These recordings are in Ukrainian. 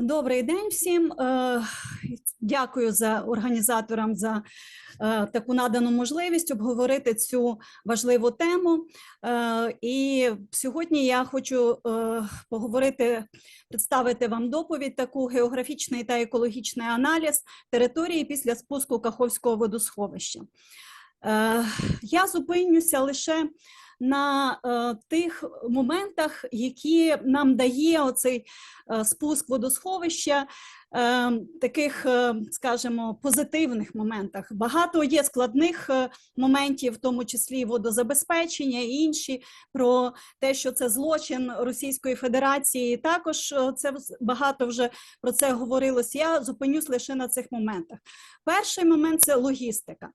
Добрий день всім. Е, Дякую за організаторам за е, таку надану можливість обговорити цю важливу тему. Е, І сьогодні я хочу поговорити, представити вам доповідь таку географічний та екологічний аналіз території після спуску Каховського водосховища. Я зупинюся лише на е, тих моментах, які нам дає оцей е, спуск водосховища, таких, е, скажімо, позитивних моментах. Багато є складних е, моментів, в тому числі водозабезпечення і інші, про те, що це злочин Російської Федерації. Також е, це багато вже про це говорилось. Я зупинюсь лише на цих моментах. Перший момент це логістика.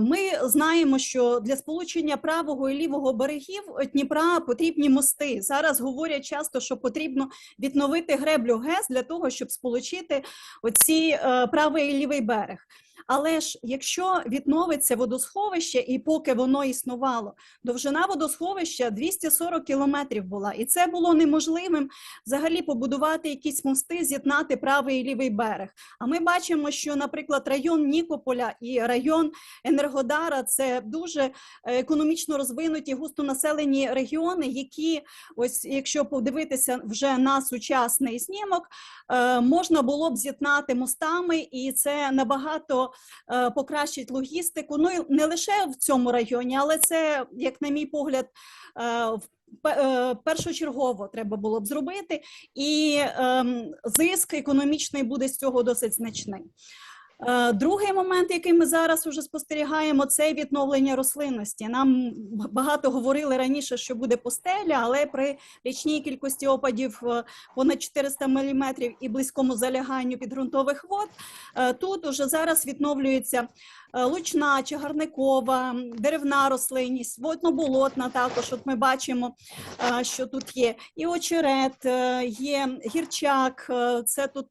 Ми знаємо, що для сполучення правого і лівого берегів Дніпра потрібні мости. Зараз говорять часто, що потрібно відновити греблю ГЕС для того, щоб сполучити оці е, правий і лівий берег. Але ж якщо відновиться водосховище, і поки воно існувало, довжина водосховища 240 кілометрів була, і це було неможливим взагалі побудувати якісь мости, з'єднати правий і лівий берег. А ми бачимо, що, наприклад, район Нікополя і район Енергодара це дуже е, економічно розвинуті, густонаселені регіони, які, ось якщо подивитися вже на сучасний знімок, е, можна було б з'єднати мостами, і це набагато е, покращить логістику. Ну і не лише в цьому районі, але це, як на мій погляд, е, е, першочергово треба було б зробити, і ем, зиск економічний буде з цього досить значний. Е, Другий момент, який ми зараз уже спостерігаємо, це відновлення рослинності. Нам багато говорили раніше, що буде постеля, але при річній кількості опадів е, понад 400 мм і близькому заляганню підґрунтових вод, е, тут уже зараз відновлюється лучна, чагарникова, деревна рослинність, водно-болотна також. От ми бачимо, е, що тут є і очерет, е, є гірчак, е, це тут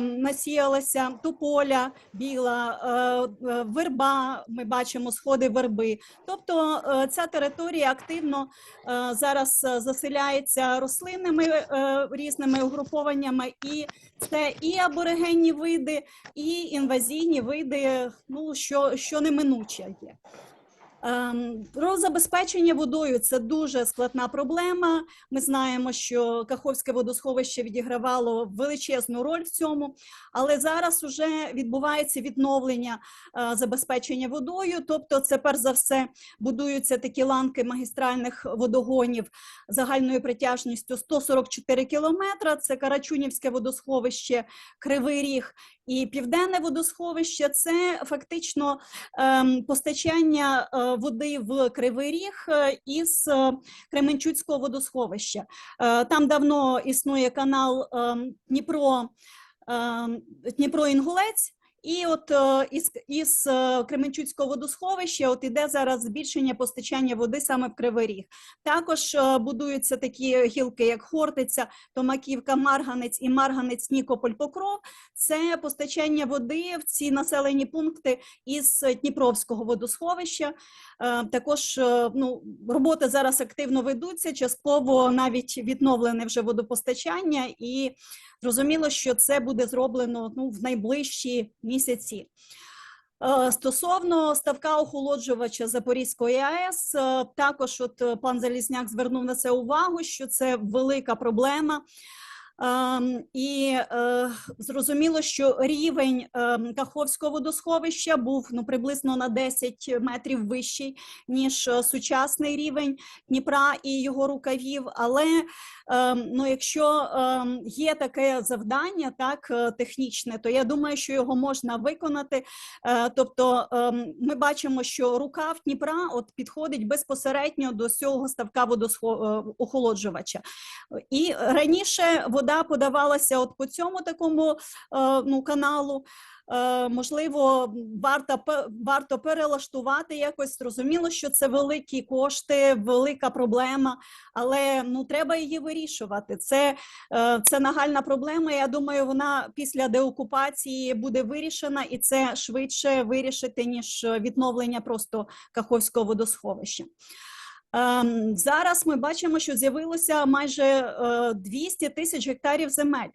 насіялася тополя біла, е, е, верба. Ми бачимо сходи верби. Тобто е, ця територія активно е, зараз е, заселяється рослинними е, різними угрупованнями, і це і аборигенні види, і інвазійні види, ну що, що неминуче є. Ем, Про забезпечення водою це дуже складна проблема. Ми знаємо, що Каховське водосховище відігравало величезну роль в цьому, але зараз вже відбувається відновлення е, забезпечення водою. Тобто, це перш за все будуються такі ланки магістральних водогонів загальною притяжністю 144 кілометра. Це Карачунівське водосховище, Кривий Ріг і Південне водосховище. Це фактично ем, постачання е, води в Кривий Ріг е, із е, Кременчуцького водосховища. Там давно існує канал ем, Дніпро, ем, Дніпро-Інгулець. І от е, із, із е, Кременчуцького водосховища от іде зараз збільшення постачання води саме в Кривий Ріг. Також е, будуються такі гілки, як Хортиця, Томаківка, Марганець і Марганець Нікополь Покров. Це постачання води в ці населені пункти із Дніпровського водосховища. Також ну, роботи зараз активно ведуться, частково навіть відновлене вже водопостачання, і зрозуміло, що це буде зроблено ну, в найближчі місяці. Е, Стосовно ставка охолоджувача Запорізької АЕС, е, також от е, пан Залізняк звернув на це увагу, що це велика проблема. Ем, І е, зрозуміло, що рівень ем, Каховського водосховища був ну, приблизно на 10 метрів вищий, ніж е, сучасний рівень Дніпра і його рукавів. Але ем, ну, якщо є таке завдання, так е, технічне, то я думаю, що його можна виконати. Тобто ми бачимо, що рукав Дніпра от підходить безпосередньо до цього ставка водосхо- охолоджувача. І раніше вода подавалася от по цьому такому е, ну, каналу. Е, Можливо, варто, варто перелаштувати якось. Зрозуміло, що це великі кошти, велика проблема, але ну треба її вирішувати. Це, е, це нагальна проблема. Я думаю, вона після деокупації буде вирішена, і це швидше вирішити ніж відновлення просто Каховського водосховища. Ем, Зараз ми бачимо, що з'явилося майже е, 200 тисяч гектарів земель.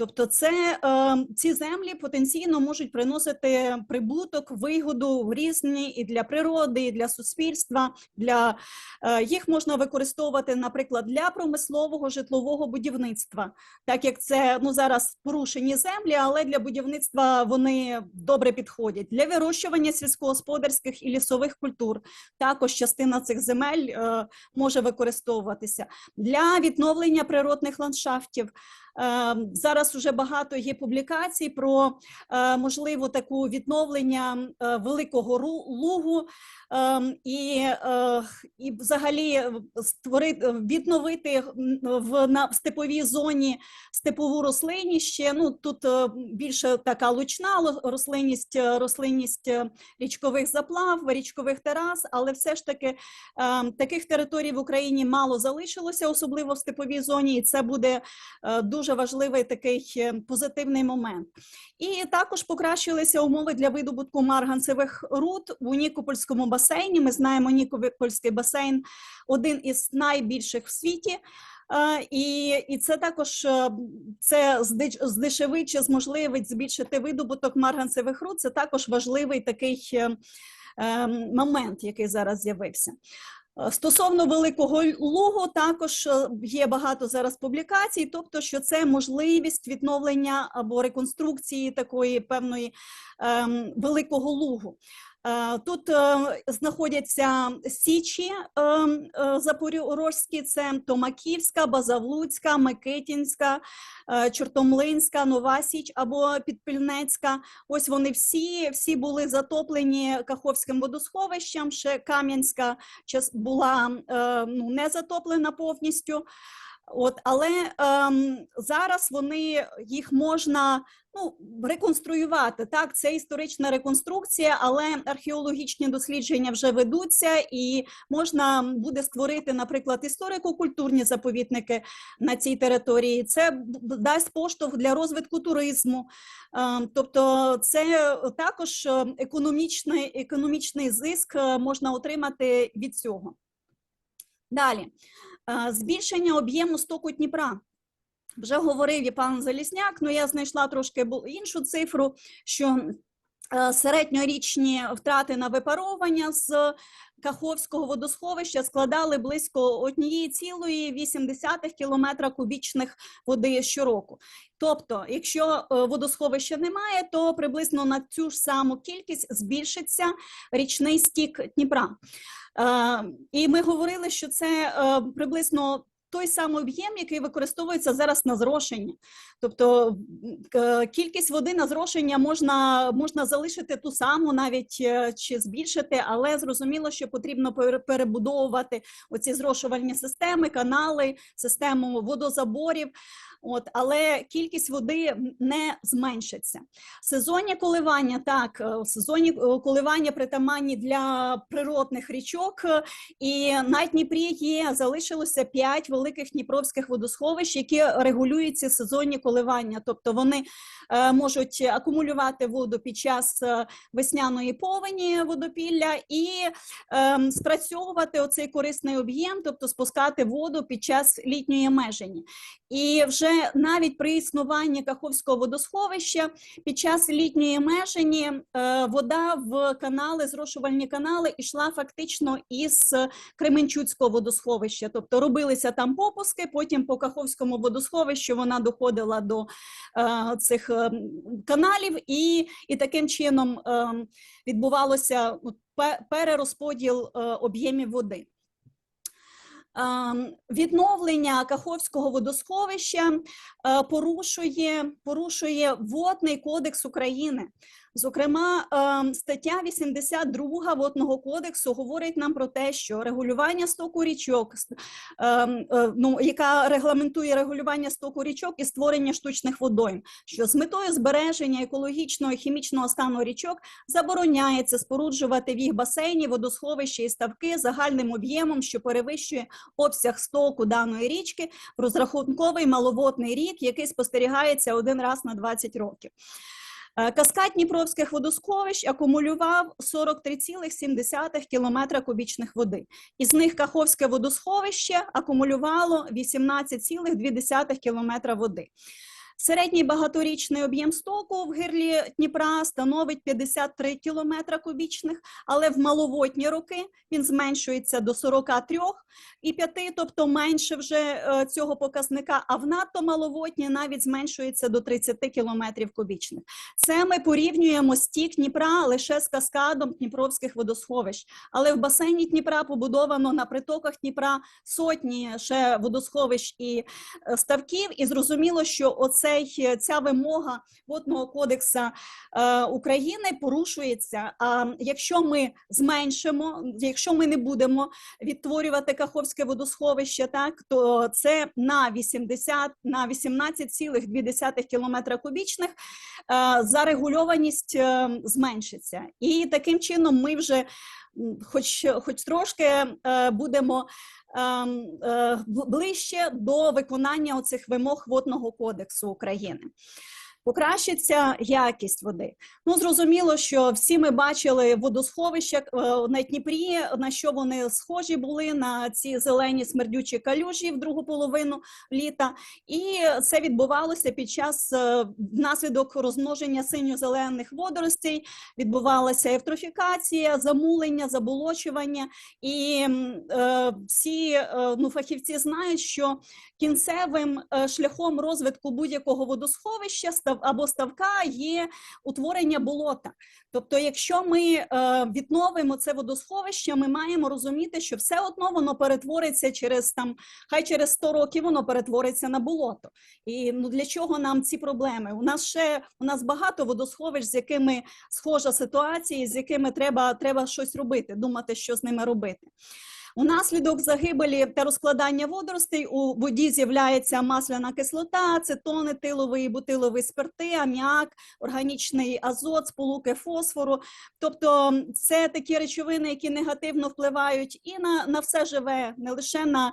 Тобто, це е, ці землі потенційно можуть приносити прибуток, вигоду в різні і для природи, і для суспільства. Для е, їх можна використовувати, наприклад, для промислового житлового будівництва, так як це ну зараз порушені землі, але для будівництва вони добре підходять для вирощування сільськогосподарських і лісових культур. Також частина цих земель е, може використовуватися для відновлення природних ландшафтів. Е, Зараз вже багато є публікацій про е, можливо таку відновлення е, великого лугу. Ем, і, е, і взагалі створити відновити в на в степовій зоні степову рослинність. ще, Ну тут більше така лучна рослинність, рослинність річкових заплав, річкових терас, але все ж таки е, таких територій в Україні мало залишилося, особливо в степовій зоні, і це буде е, дуже важливий такий е, позитивний момент. І також покращилися умови для видобутку марганцевих руд у Нікопольському басейні. Ми знаємо, Нікопольський басейн один із найбільших в світі. Е, І, і це також е, це здешевить зможливить збільшити видобуток марганцевих руд. Це також важливий такий е, е, момент, який зараз з'явився. Е, Стосовно великого лугу, також е, є багато зараз публікацій, тобто, що це можливість відновлення або реконструкції такої певної ем, великого лугу. Е, Тут знаходяться січі ем, е, це Томаківська, Базавлуцька, Микитінська, Чортомлинська, Нова Січ або Підпільнецька. Ось вони всі, всі були затоплені Каховським водосховищем. Ще Кам'янська була е, ну, не затоплена повністю. От, але ем, зараз вони їх можна ну, реконструювати. Так, це історична реконструкція, але археологічні дослідження вже ведуться, і можна буде створити, наприклад, історико-культурні заповідники на цій території. Це дасть поштовх для розвитку туризму. Ем, Тобто, це також е, економічний, економічний зиск е, можна отримати від цього. Далі. Збільшення об'єму стоку Дніпра. Вже говорив і пан Залісняк, але я знайшла трошки іншу цифру, що середньорічні втрати на випаровування з Каховського водосховища складали близько 1,8 кілометра кубічних води щороку. Тобто, якщо е, водосховища немає, то приблизно на цю ж саму кількість збільшиться річний стік Дніпра. Е, І ми говорили, що це е, приблизно той самий об'єм, який використовується зараз на зрошення. Тобто кількість води на зрошення можна, можна залишити ту саму, навіть е, чи збільшити, але зрозуміло, що потрібно пере- перебудовувати оці зрошувальні системи, канали, систему водозаборів. От, але кількість води не зменшиться. Сезонні коливання, так, е, сезонні е, коливання притаманні для природних річок, е, і на Дніпрі є залишилося 5 великих дніпровських водосховищ, які регулюють ці сезонні коливання. Тобто вони можуть акумулювати воду під час весняної повені водопілля і ем, спрацьовувати оцей корисний об'єм, тобто спускати воду під час літньої межені. І вже навіть при існуванні Каховського водосховища під час літньої межені е, вода в канали, зрошувальні канали йшла фактично із Кременчуцького водосховища. Тобто робилися там попуски, потім по Каховському водосховищу вона доходила до е, цих е, каналів, і, і таким чином відбувалося перерозподіл об'ємів води. Ем, Відновлення Каховського водосховища е, порушує, порушує Водний кодекс України. Зокрема, ем, стаття 82 Водного кодексу говорить нам про те, що регулювання стоку річок, ем, е, ну, яка регламентує регулювання стоку річок і створення штучних водойм, що з метою збереження екологічного і хімічного стану річок забороняється споруджувати в їх басейні водосховища і ставки загальним об'ємом, що перевищує обсяг стоку даної річки в розрахунковий маловодний рік, який спостерігається один раз на 20 років. Е, Каскад Дніпровських водосховищ акумулював 43,7 кілометра кубічних води. Із них Каховське водосховище акумулювало 18,2 кілометра води. Середній багаторічний об'єм стоку в гирлі Дніпра становить 53 кілометра кубічних, але в маловодні роки він зменшується до 43 і 5, тобто менше вже е, цього показника, а в надто маловодні навіть зменшується до 30 кілометрів кубічних. Це ми порівнюємо стік Дніпра лише з каскадом Дніпровських водосховищ, але в басейні Дніпра побудовано на притоках Дніпра сотні ще водосховищ і е, ставків, і зрозуміло, що оцей е, ця вимога водного кодексу е, України порушується. А якщо ми зменшимо, якщо ми не будемо відтворювати Каховське водосховище, так то це на 80, на 18,2 кілометра кубічних е, зарегульованість зменшиться, і таким чином ми вже хоч, хоч трошки будемо ближче до виконання оцих вимог водного кодексу України. Покращиться якість води. Ну зрозуміло, що всі ми бачили водосховища е, на Дніпрі, на що вони схожі були на ці зелені смердючі калюжі в другу половину літа, і це відбувалося під час е, внаслідок розмноження синьо-зелених водоростей. Відбувалася евтрофікація, замулення, заболочування, і е, всі е, ну, фахівці знають, що кінцевим шляхом розвитку будь-якого водосховища або ставка є утворення болота. Тобто, якщо ми е, відновимо це водосховище, ми маємо розуміти, що все одно воно перетвориться через там, хай через 100 років воно перетвориться на болото. І ну для чого нам ці проблеми? У нас ще у нас багато водосховищ, з якими схожа ситуація, з якими треба, треба щось робити, думати, що з ними робити. Унаслідок загибелі та розкладання водоростей у воді з'являється масляна кислота, ацетони, тиловий і бутиловий спирти, аміак, органічний азот, сполуки фосфору. Тобто це такі речовини, які негативно впливають і на, на все живе, не лише на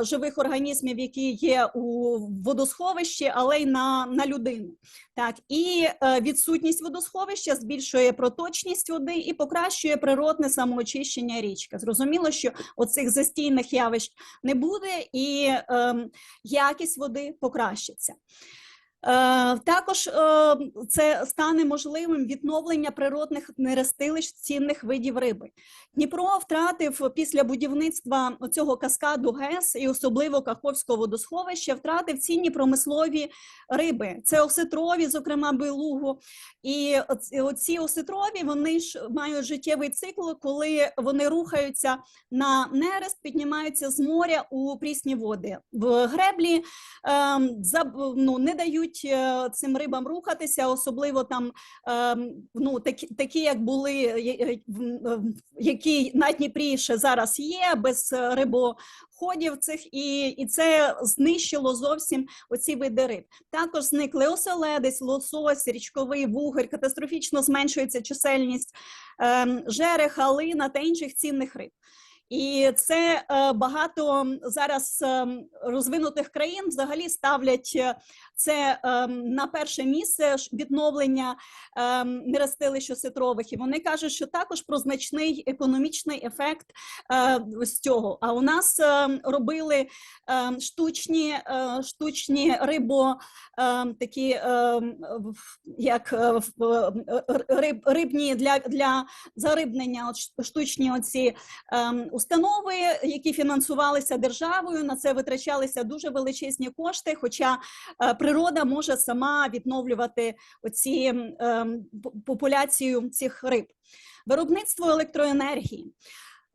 е, живих організмів, які є у водосховищі, але й на, на людину. Так, і е, відсутність водосховища збільшує проточність води і покращує природне самоочищення річки. Зрозуміло, що оцих застійних явищ не буде, і е, якість води покращиться. Е, також е, це стане можливим відновлення природних нерестилищ цінних видів риби. Дніпро втратив після будівництва цього каскаду ГЕС і особливо Каховського водосховища, втратив цінні промислові риби. Це осетрові, зокрема белугу. І оці осетрові вони ж мають життєвий цикл, коли вони рухаються на нерест, піднімаються з моря у прісні води. В греблі ем, ну, не дають е, цим рибам рухатися, особливо там ем, ну, такі, такі, як були, е, е, які на Дніпрі ще зараз є, без е, рибоходів цих, і, і це знищило зовсім оці види риб. Також зникли оселедець, лосось, річковий вугір, катастрофічно зменшується чисельність ем, жерех, халина та інших цінних риб. І це е, багато зараз ем, розвинутих країн взагалі ставлять е, це на перше місце відновлення ем, нерестилищ осетрових. І вони кажуть, що також про значний економічний ефект е, з цього. А у нас робили штучні, е, штучні рибо такі як е, е, риб, рибні для, для зарибнення, штучні оці установи, які фінансувалися державою. На це витрачалися дуже величезні кошти. Хоча е, природа може сама відновлювати оці ем, популяцію цих риб. Виробництво електроенергії.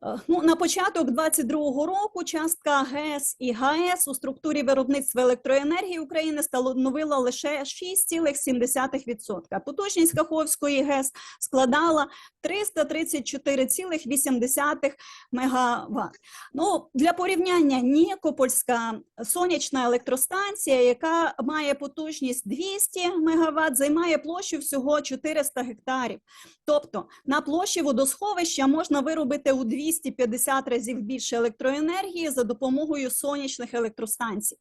Е, Ну, на початок 22-го року частка ГЕС і ГАЕС у структурі виробництва електроенергії України становила лише 6,7%. Потужність Каховської ГЕС складала 334,8 МВт. Ну, для порівняння Нікопольська сонячна електростанція, яка має потужність 200 МВт, займає площу всього 400 гектарів. Тобто на площі водосховища можна виробити у 250 разів більше електроенергії за допомогою сонячних електростанцій.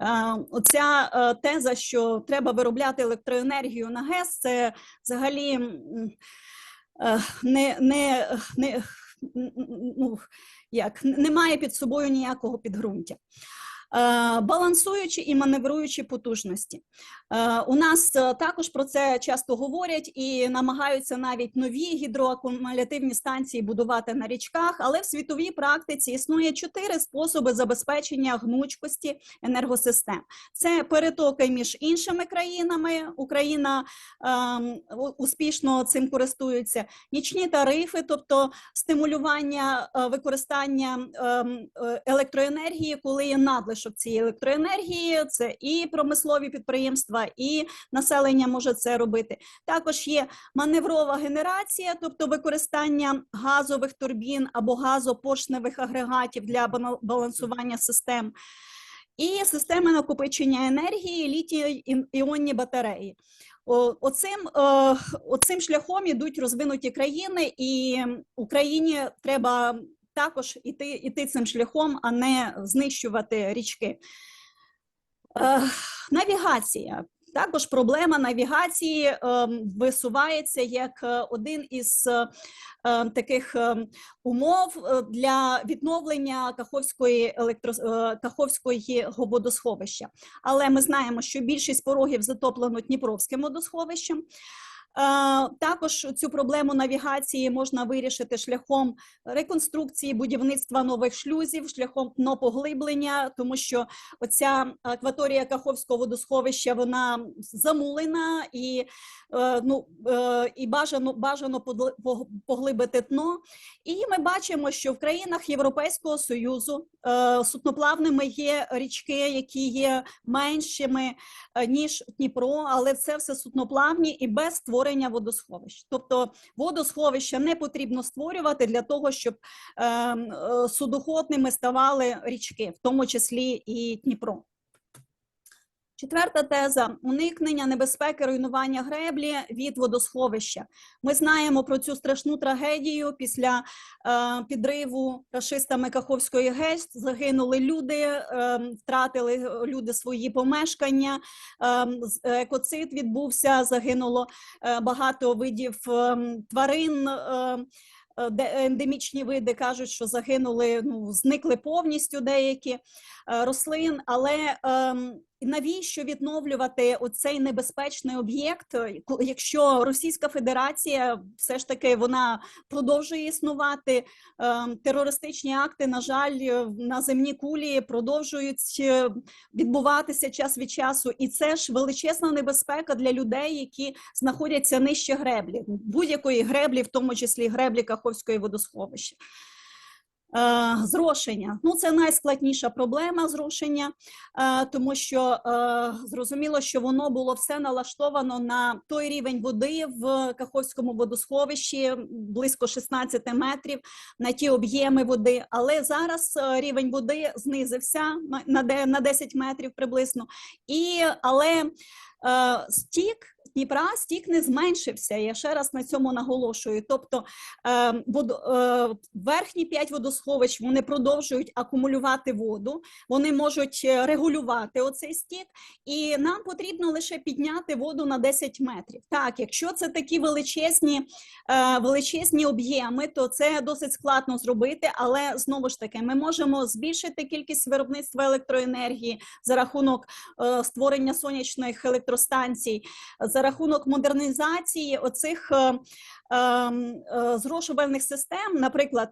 Е, Оця е, теза, що треба виробляти електроенергію на ГЕС, це взагалі е, не, не, не, ну, як, немає під собою ніякого підґрунтя. Балансуючі і маневруючі потужності. Е, У нас е, також про це часто говорять і намагаються навіть нові гідроакумулятивні станції будувати на річках, але в світовій практиці існує чотири способи забезпечення гнучкості енергосистем. Це перетоки між іншими країнами. Україна ем, успішно цим користується. Нічні тарифи, тобто стимулювання е, використання ем, е, електроенергії, коли є надлишок цієї електроенергії, це і промислові підприємства, і населення може це робити. Також є маневрова генерація, тобто використання газових турбін або газопоршневих агрегатів для балансування систем. І системи накопичення енергії, літій-іонні батареї. Оцим, е, оцим шляхом ідуть розвинуті країни, і Україні треба також іти, іти цим шляхом, а не знищувати річки. Е, Навігація. Також проблема навігації е, висувається як один із е, таких е, умов е, для відновлення Каховської електро... е, Каховського водосховища. Але ми знаємо, що більшість порогів затоплено Дніпровським водосховищем. Е, Також цю проблему навігації можна вирішити шляхом реконструкції будівництва нових шлюзів, шляхом днопоглиблення, тому що оця акваторія Каховського водосховища вона замулена і, е, ну, е, і бажано, бажано поглибити дно. І ми бачимо, що в країнах Європейського Союзу судноплавними є річки, які є меншими ніж Дніпро, але це все судноплавні і без створення водосховищ. Тобто водосховища не потрібно створювати для того, щоб е, е, судоходними ставали річки, в тому числі і Дніпро. Четверта теза уникнення небезпеки руйнування греблі від водосховища. Ми знаємо про цю страшну трагедію після е, підриву рашистами Каховської ГЕС. Загинули люди, е, втратили люди свої помешкання. е, екоцид відбувся, загинуло е, багато видів е, тварин. е, е, де ендемічні види кажуть, що загинули, ну зникли повністю деякі е, рослин, але ем, навіщо відновлювати оцей небезпечний об'єкт, е, якщо Російська Федерація все ж таки вона продовжує існувати? ем, Терористичні акти, на жаль, е, на земній кулі продовжують е, відбуватися час від часу, і це ж величезна небезпека для людей, які знаходяться нижче греблі, будь-якої греблі, в тому числі греблі Каховської водосховища. Е, Зрошення ну це найскладніша проблема зрошення, е, тому що е, зрозуміло, що воно було все налаштовано на той рівень води в Каховському водосховищі близько 16 метрів на ті об'єми води. Але зараз рівень води знизився на- на 10 метрів приблизно, і але стік Дніпра стік не зменшився. Я ще раз на цьому наголошую. Тобто е, водо, е, верхні п'ять водосховищ вони продовжують акумулювати воду, вони можуть е, регулювати оцей стік, і нам потрібно лише підняти воду на 10 метрів. Так, якщо це такі величезні, е, величезні об'єми, то це досить складно зробити, але знову ж таки ми можемо збільшити кількість виробництва електроенергії за рахунок е, створення сонячних електростанцій, за рахунок модернізації оцих е, ем, е, зрошувальних систем, наприклад.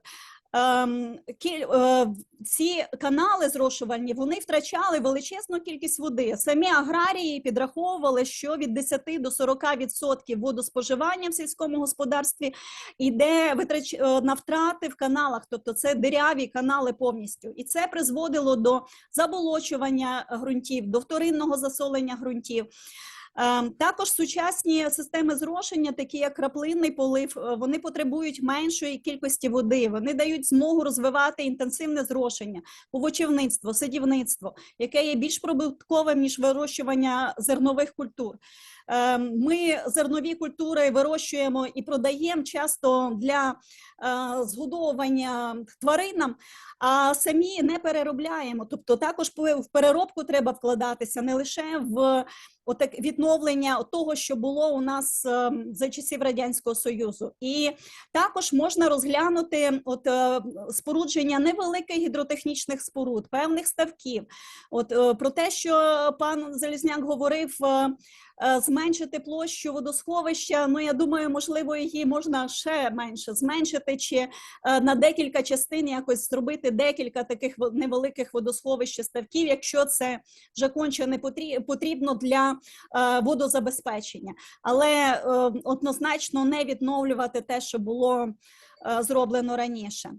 ем, е, Ці канали зрошувальні вони втрачали величезну кількість води. Самі аграрії підраховували, що від 10 до 40 відсотків водоспоживання в сільському господарстві йде витрач... на втрати в каналах, тобто це диряві канали повністю, і це призводило до заболочування ґрунтів, до вторинного засолення ґрунтів. Ем, Також сучасні системи зрошення, такі як краплинний полив, е, вони потребують меншої кількості води. Вони дають змогу розвивати інтенсивне зрошення, овочівництво, садівництво, яке є більш прибутковим ніж вирощування зернових культур. Е, ми зернові культури вирощуємо і продаємо часто для е, згодовування тваринам, а самі не переробляємо. Тобто, також в переробку треба вкладатися не лише в отак відновлення того, що було у нас е, за часів радянського союзу, і також можна розглянути от е, спорудження невеликих гідротехнічних споруд, певних ставків. От е, про те, що пан Залізняк говорив. Е, Зменшити площу водосховища, ну я думаю, можливо, її можна ще менше зменшити, чи е, на декілька частин якось зробити декілька таких невеликих водосховищ ставків, якщо це вже конче не потрібно для е, водозабезпечення, але однозначно не відновлювати те, що було зроблено раніше.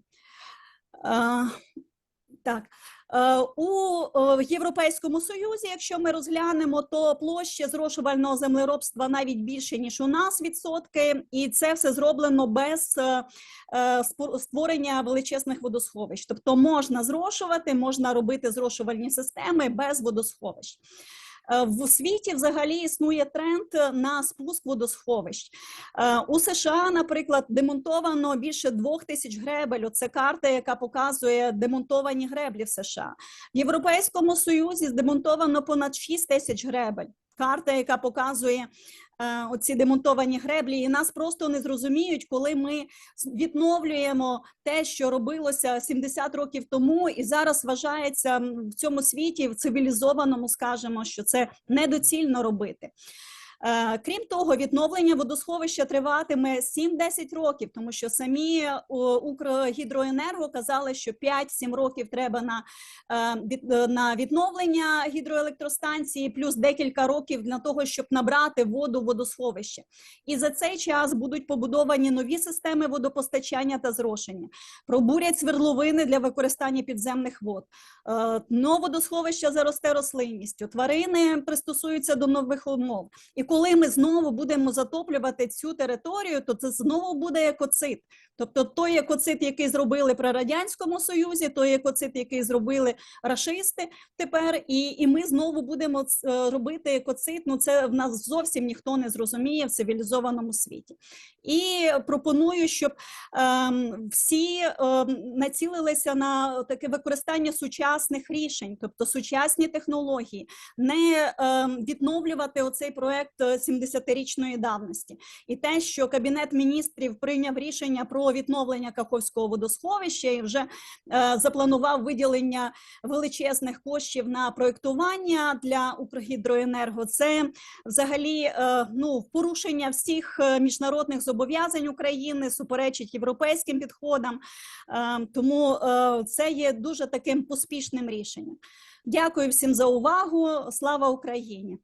Так. Е, У е, Європейському Союзі, якщо ми розглянемо, то площа зрошувального землеробства навіть більше ніж у нас відсотки, і це все зроблено без е, створення величезних водосховищ. Тобто можна зрошувати, можна робити зрошувальні системи без водосховищ. Е, В світі взагалі існує тренд на спуск водосховищ. Е, У США, наприклад, демонтовано більше двох тисяч гребель. Це карта, яка показує демонтовані греблі в США. В Європейському Союзі здемонтовано понад 6 тисяч гребель. Карта, яка показує е, оці демонтовані греблі, і нас просто не зрозуміють, коли ми відновлюємо те, що робилося 70 років тому, і зараз вважається в цьому світі, в цивілізованому, скажемо, що це недоцільно робити. Е, Крім того, відновлення водосховища триватиме 7-10 років, тому що самі Укргідроенерго казали, що 5-7 років треба на, е, е, на відновлення гідроелектростанції, плюс декілька років для того, щоб набрати воду в водосховище. І за цей час будуть побудовані нові системи водопостачання та зрошення, пробурять свердловини для використання підземних вод. Нове водосховище заросте рослинністю, тварини пристосуються до нових умов. І коли ми знову будемо затоплювати цю територію, то це знову буде екоцид. Тобто той екоцид, який зробили при радянському союзі, той екоцид, який зробили рашисти тепер, і, і ми знову будемо е, робити екоцид. Ну це в нас зовсім ніхто не зрозуміє в цивілізованому світі. І пропоную, щоб ем, всі ем, націлилися на таке використання сучасних рішень, тобто сучасні технології, не ем, відновлювати оцей проект 70-річної давності. І те, що Кабінет міністрів прийняв рішення про відновлення Каховського водосховища і вже е, запланував виділення величезних коштів на проєктування для Укргідроенерго. Це взагалі е, ну, порушення всіх е, міжнародних зобов'язань України, суперечить європейським підходам. Е, Тому е, це є дуже таким поспішним рішенням. Дякую всім за увагу. Слава Україні!